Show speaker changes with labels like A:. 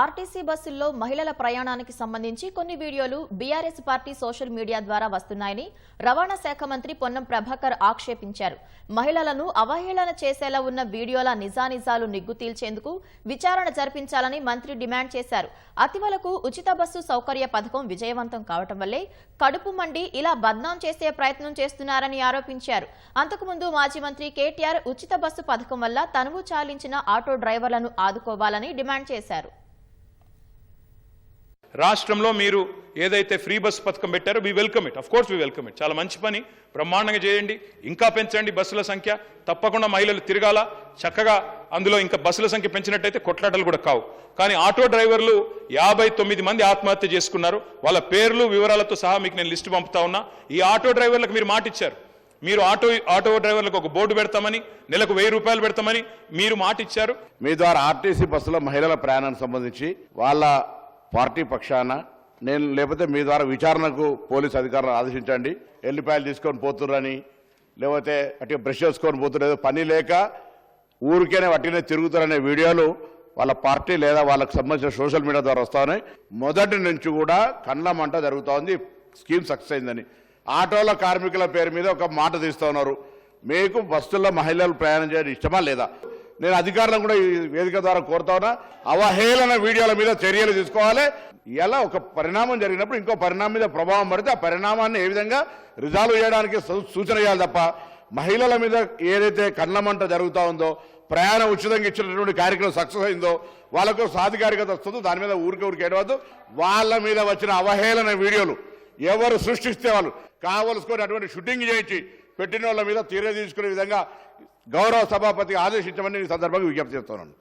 A: RTC బస్సుల్లో మహిళల ప్రయాణానికి సంబంధించి కొన్ని వీడియోలు బీఆర్ఎస్ పార్టీ సోషల్ మీడియా ద్వారా వస్తున్నాయని రవాణా శాఖ మంత్రి పొన్నం ప్రభాకర్ ఆక్షేపించారు. మహిళలను అవహేళన చేసేలా ఉన్న వీడియోల నిజానిజాలు నిగ్గు తేల్చేందుకు విచారణ జరిపించాలని మంత్రి డిమాండ్ చేశారు. అతివలకు ఉచిత బస్సు సౌకర్య పథకం విజయవంతం కావటం వల్లే కడుపు మండి ఇలా బద్నాం చేసే ప్రయత్నం చేస్తున్నారని ఆరోపించారు. అంతకుముందు మాజీ మంత్రి కేటీఆర్ ఉచిత బస్సు పథకం వల్ల తనువు చాలించిన ఆటో డ్రైవర్లను ఆదుకోవాలని డిమాండ్ చేశారు.
B: రాష్ట్రంలో మీరు ఏదైతే ఫ్రీ బస్ పథకం పెట్టారో we welcome it of course we welcome it చాలా మంచి పని. బ్రహ్మాండంగా చేయండి. ఇంకా పెంచండి బస్సుల సంఖ్య. తప్పకుండా మహిళలు తిరగాల. చక్కగా అందులో ఇంకా బస్సుల సంఖ్య పెంచినట్టయితే కొట్లాటలు కూడా కావు. కానీ ఆటో డ్రైవర్లు యాభై తొమ్మిది మంది ఆత్మహత్య చేసుకున్నారు. వాళ్ళ పేర్లు వివరాలతో సహా మీకు నేను లిస్టు పంపుతా ఉన్నా. ఈ ఆటో డ్రైవర్లకు మీరు మాట ఇచ్చారు. మీరు ఆటో ఆటో డ్రైవర్లకు ఒక బోర్డు పెడతామని నెలకు వెయ్యి రూపాయలు పెడతామని మీరు మాట ఇచ్చారు.
C: మీ ద్వారా ఆర్టీసీ బస్సులో మహిళల ప్రయాణానికి సంబంధించి వాళ్ళ పార్టీ పక్షాన నేను లేకపోతే మీ ద్వారా విచారణకు పోలీస్ అధికారులు ఆదేశించండి. ఎల్లిపాయలు తీసుకొని పోతుర్రని లేకపోతే అటు బ్రష్ చేసుకొని పోతున్నారు పని లేక ఊరికేనే వట్టినే తిరుగుతారనే వీడియోలు వాళ్ళ పార్టీ లేదా వాళ్ళకి సంబంధించిన సోషల్ మీడియా ద్వారా వస్తా మొదటి నుంచి కూడా కండ్ల మంట జరుగుతూ ఉంది స్కీమ్ సక్సెస్ అయిందని. ఆటోల కార్మికుల పేరు మీద ఒక మాట తీస్తూ ఉన్నారు. మీకు బస్సుల్లో మహిళలు ప్రయాణం చేయడం ఇష్టమా లేదా? నేను అధికారులను కూడా ఈ వేదిక ద్వారా కోరుతా ఉన్నా అవహేళన వీడియోల మీద చర్యలు తీసుకోవాలి. ఇలా ఒక పరిణామం జరిగినప్పుడు ఇంకో పరిణామం మీద ప్రభావం పడితే ఆ పరిణామాన్ని ఏ విధంగా రిజాల్వ్ చేయడానికి సూచన చేయాలి తప్ప మహిళల మీద ఏదైతే కళ్ళమంట జరుగుతూ ఉందో ప్రయాణం ఉచితంగా ఇచ్చినటువంటి కార్యక్రమం సక్సెస్ అయిందో వాళ్ళకు సాధికారికత వస్తుందో దాని మీద ఊరికే ఊరికి ఏడవద్దు. వాళ్ళ మీద వచ్చిన అవహేళన వీడియోలు ఎవరు సృష్టిస్తే వాళ్ళు కావలసుకొని అటువంటి షూటింగ్ చేయించి పెట్టిన వాళ్ళ మీద తీరే తీసుకునే విధంగా గౌరవ సభాపతి ఆదేశించమని ఈ సందర్భంగా విజ్ఞప్తి చేస్తున్నాను.